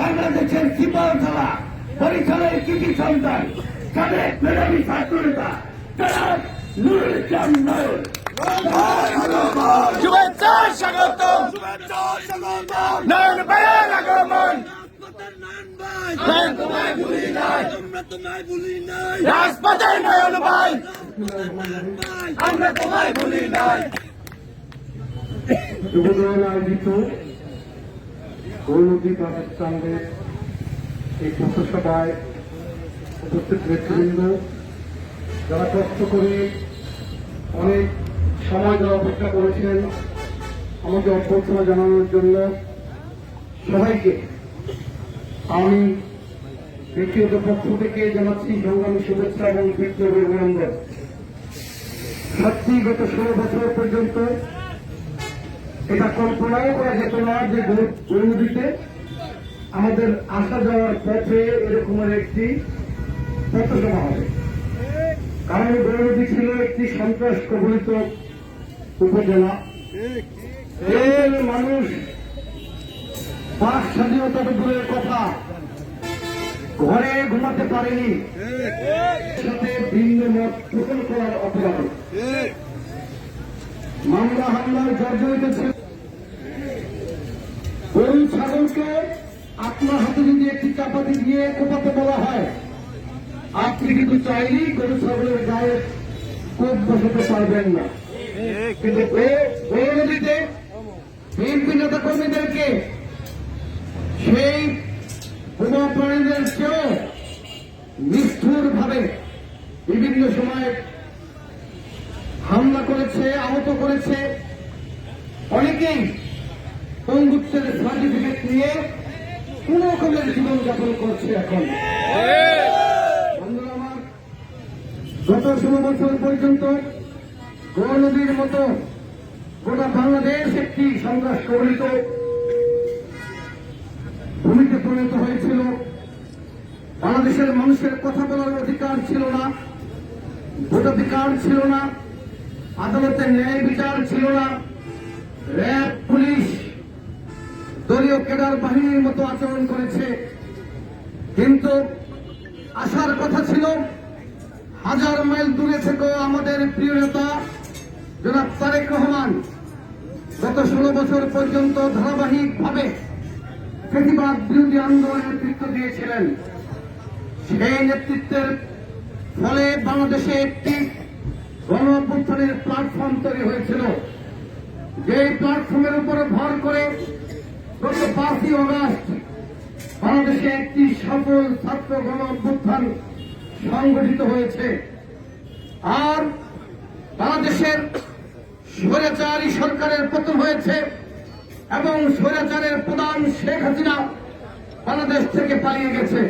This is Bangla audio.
বাংলাদেশের সিপাহ খেলা পরিচালের কৃতি সন্তান সাবেক মেধাবী ছাত্র নেতা তারা নুরুল ইসলাম নয়ন শুভেচ্ছা স্বাগতম। নয়ন ভাইয়ের আগমন। তোমায় ভুলি নাই রাজপথে নয়ন ভাই। আমরা তোমায় ভুলি নাই। আয়োজিত গৌরদী পাকিস্তানের এই পথসভায় উপস্থিত নেতৃবৃন্দ, যারা কষ্ট করে অনেক সময় ধরে অপেক্ষা করেছেন, আমাকে অভ্যর্থনা জানানোর জন্য সবাইকে আমি ব্যক্তিগত পক্ষ থেকে জানাচ্ছি সংগ্রামী শুভেচ্ছা এবং বিপ্লব অভিনন্দন। সত্যি গত ষোলো বছর পর্যন্ত এটা কল্পনাও করা যেত না যে গৌরদীতে আমাদের আসা যাওয়ার পথে এরকমের একটি পথসভা হবে। কারণ গৌরদী ছিল একটি সন্ত্রাস কবলিত উপজেলা। মানুষ বাক স্বাধীনতা তো দূরের কথা ঘরে ঘুমাতে পারেনি। সাথে ভিন্ন মত পোষণ করার অপরাধে। মামলা হামলায় জর্জরিত ছিল। গরু ছাগলকে আপনার হাতে যদি একটি চাপাতি দিয়ে কোপাতে বলা হয়, আপনি কিন্তু চাইলেই গরু, ছাগলের গায়ে কোপ বসাতে পারবেন না। কিন্তু বিএনপি নেতা কর্মীদেরকে সেই বোমা প্রাণীদের চেয়েও নিষ্ঠুর ভাবে বিভিন্ন সময় হামলা করেছে, আহত করেছে। অনেকেই পঙ্গুত্বের সার্টিফিকেট নিয়ে কোন রকমের জীবনযাপন করছে এখন। গত ষোলো বছর পর্যন্ত গৌর নদীর মতো গোটা বাংলাদেশ একটি সংঘর্ষ কবলিত ভূমিতে পরিণত হয়েছিল। বাংলাদেশের মানুষের কথা বলার অধিকার ছিল না, ভোটাধিকার ছিল না আদালতে ন্যায় বিচার ছিল না। র্যাব, পুলিশ দলীয় কেডার বাহিনীর মতো আচরণ করেছে। কিন্তু আসার কথা ছিল, হাজার মাইল দূরে থেকেও আমাদের প্রিয় নেতা জনাব তারেক রহমান গত ষোলো বছর পর্যন্ত ধারাবাহিকভাবে প্রতিবাদ বিরোধী আন্দোলনের নেতৃত্ব দিয়েছিলেন। সেই নেতৃত্বের ফলে বাংলাদেশে একটি গণ প্ল্যাটফর্ম তৈরি হয়েছিল। যে প্ল্যাটফর্মের উপর ভর করে গত পাঁচই অগাস্ট বাংলাদেশে একটি সফল ছাত্র গণ অভ্যুত্থান সংগঠিত হয়েছে। আর বাংলাদেশের স্বৈরাচারী সরকারের পতন হয়েছে এবং স্বৈরাচারের প্রধান শেখ হাসিনা বাংলাদেশ থেকে পালিয়ে গেছে।